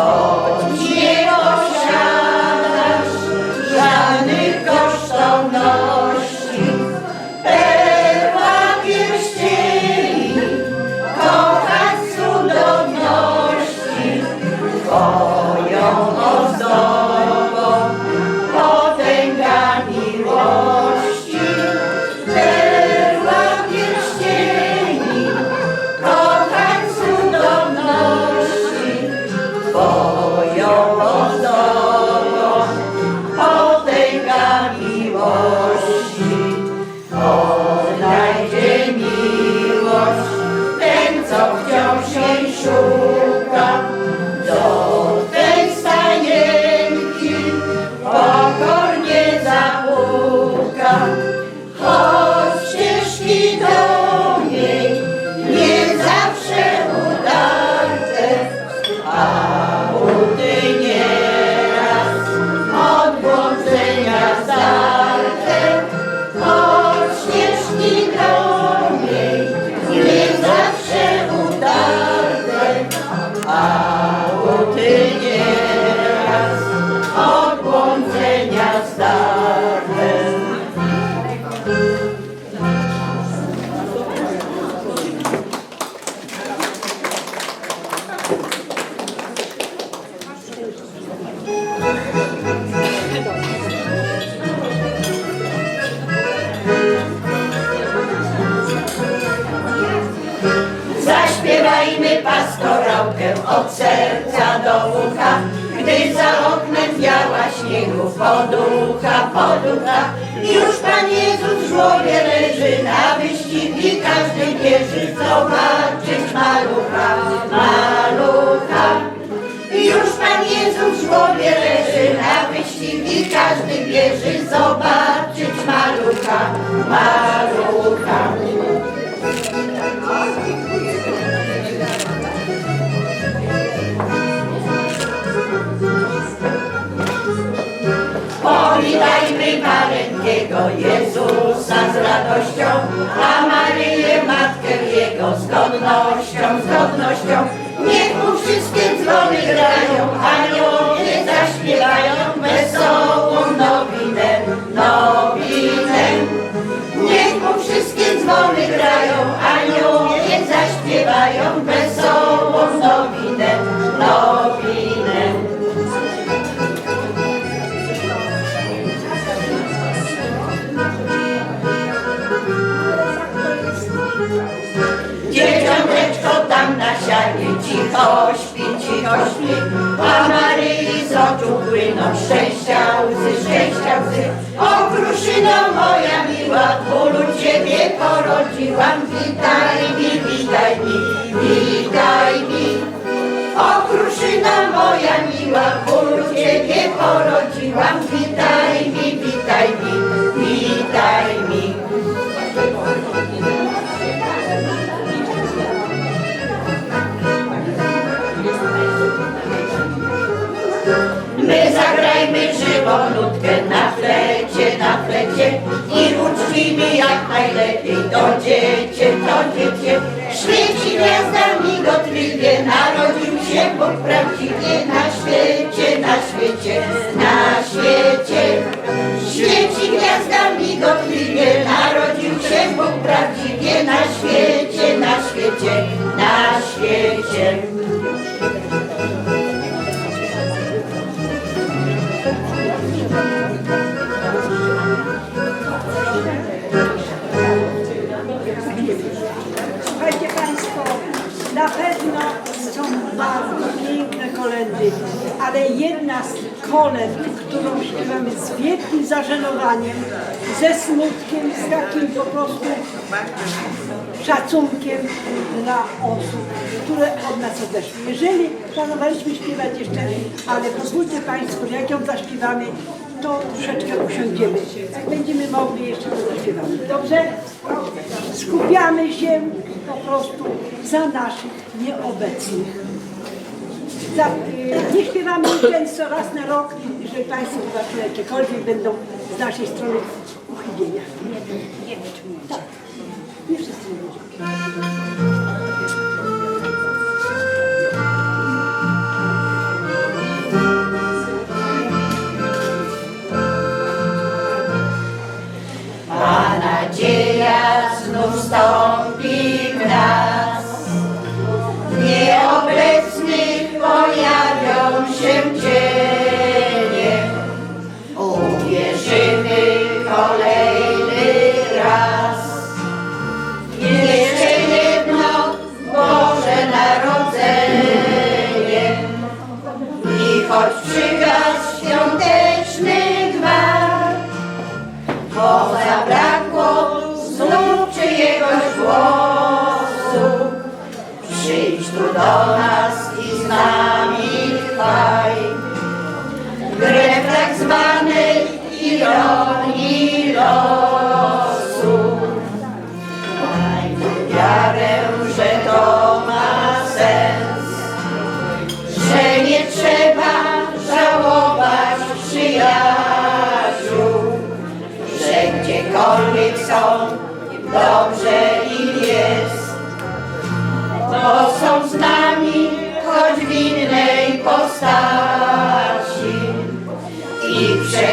더 Zobaczyć malucha, malucha. Już Pan Jezus w głowie leży, na wyścigi każdy bierze zobaczyć malucha, malucha. Powitajmy Parenkiego Jezusa z radością, a Maryję jego zgodnością. godnością, z godnością. sianie cicho śpi, cicho śpi, a Maryi z oczu płyną szczęścia łzy, szczęścia łzy. O no, moja miła, bólu Ciebie porodziłam, witaj mi, witaj mi, witaj mi. O no, moja miła, bólu Ciebie porodziłam, witaj wolutkę na flecie, na flecie i uczcimy jak najlepiej to dziecię, to dziecię. Świeci gwiazdami gotliwie, narodził się Bóg prawdziwie na świecie, na świecie, na świecie. Świeci gwiazdami gotliwie, narodził się Bóg prawdziwie na świecie, na świecie, na świecie. Ale jedna z kolęd, którą śpiewamy z wielkim zażenowaniem, ze smutkiem, z takim po prostu szacunkiem dla osób, które od nas odeszły. Jeżeli planowaliśmy śpiewać jeszcze, ale pozwólcie Państwo, że jak ją zaśpiewamy, to troszeczkę usiądziemy. Jak będziemy mogli, jeszcze to zaśpiewamy. Dobrze? Skupiamy się po prostu za naszych nieobecnych. Za, y, nie śpiewamy często raz na rok, jeżeli Państwo zobaczyły jakiekolwiek będą z naszej strony uchybienia. Tak. Nie wszyscy ludzie. A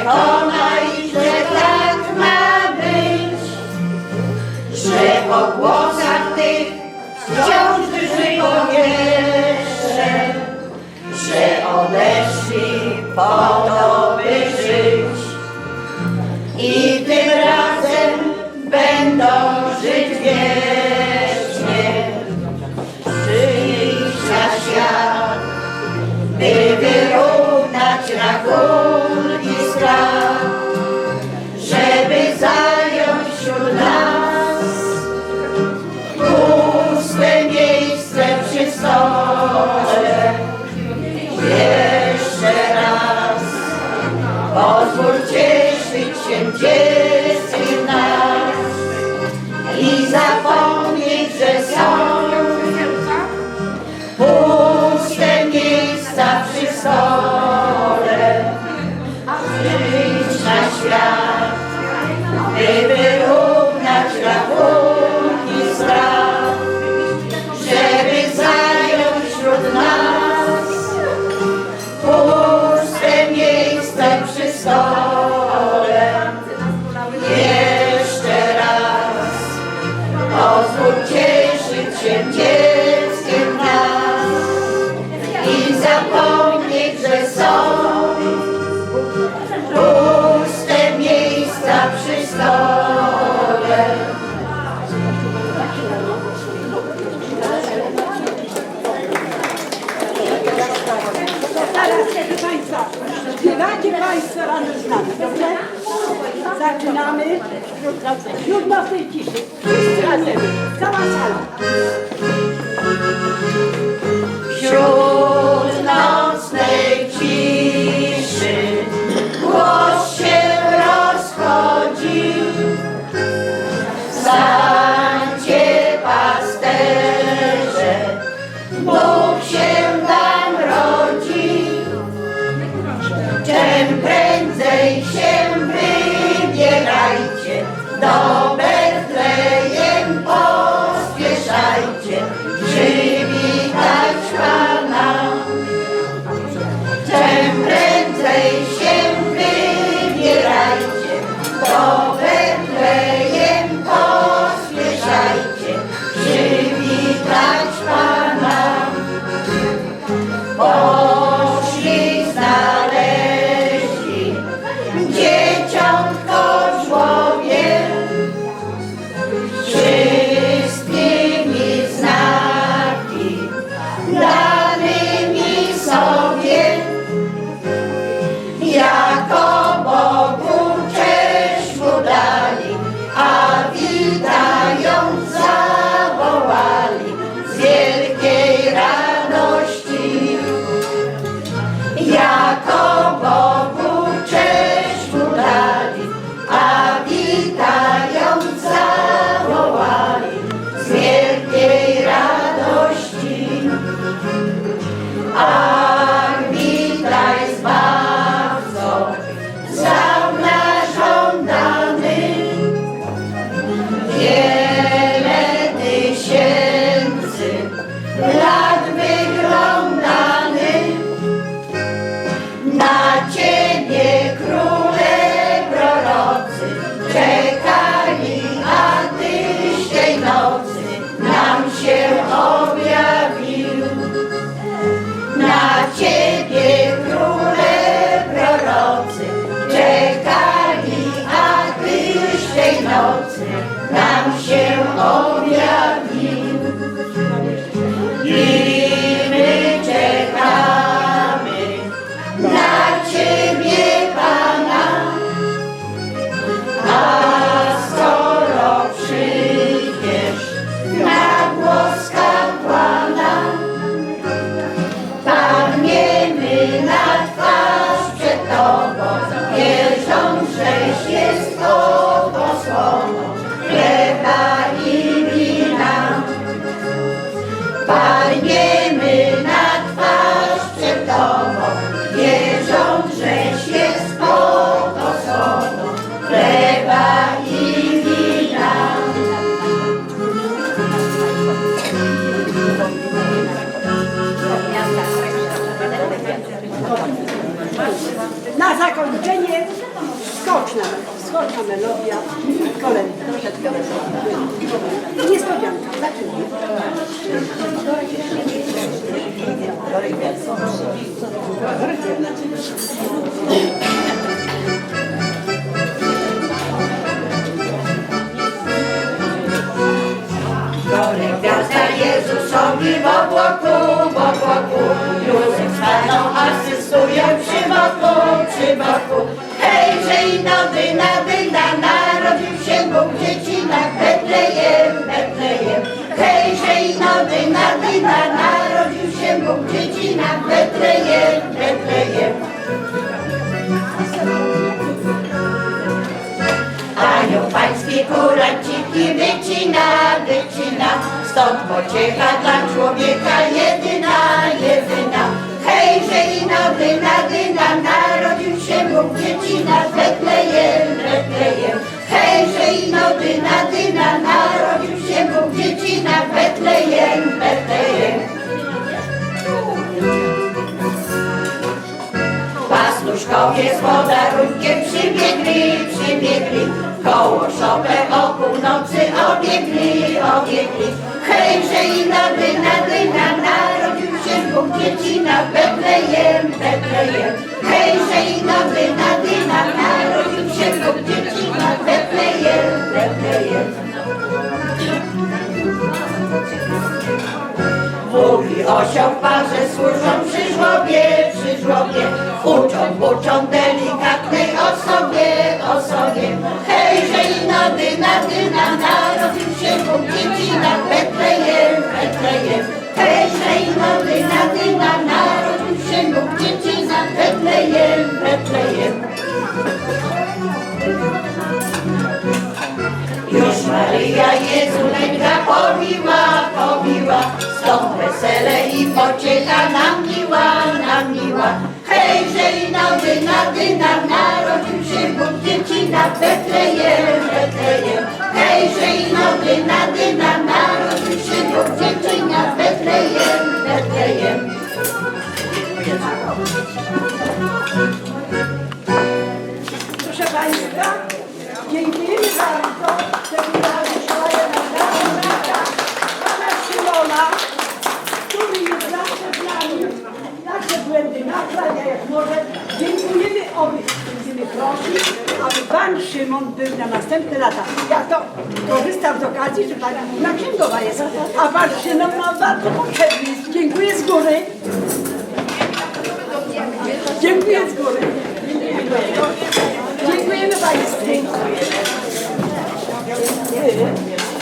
przekonaj, że tak ma być, że po głosach tych wciąż drży powietrze, że odeszli po to, by żyć. I proszę Państwa, śpiewacie Państwo razem z nami, dobrze? Zaczynamy. Wśród nocnej ciszy. Razem. Cała sala. Wśród skoczna melodia, kolędy. Niespodzianka, zaczynamy. Dobry i nody, nady, na narodził się Bóg w dziecinach Betlejem, Betlejem. Anioł pański kuraciki wycina, wycina, stąd pociecha dla człowieka jedyna, jedyna. Hejże i nody, nadyna, narodził się Bóg dziecina w Betlejem, Betlejem. Hejże i nody, nadyna, narodził się Bóg dziecina w Betlejem. W Betlejem, Betlejem. Hejże i nady, nadyna, narodził się w Betlejem, Betlejem. Mówi osioł parze służą przy żłobie, przy żłobie. Uczą, uczą delikatnej osobie, osobie. Hejże i nady, nady, na narodził się Betlejem, Betlejem. Nady, na narodził się Bóg dziecina w Betlejem, Betlejem. Już Maryja Jezuleńka pomiła, pomiła, stąd wesele i pociecha nam miła, nam miła. Hejże i nody, nady, nam narodził się Bóg dziecina w Betlejem, Betlejem. Hejże i nody, nady, Proszę Państwa, dziękujemy bardzo. Sekundarzu szkole Magdalena Pana Szymona, który jest zawsze z nami, nasze błędy naprawia jak może. Dziękujemy obu, będziemy prosić, aby Pan Szymon był na następne lata. To korzystam z okazji, że Pani na księgowa jest, a Szymon nam bardzo potrzebny. Dziękuję z góry. Dziękuję z góry. Dziękujemy Państwu.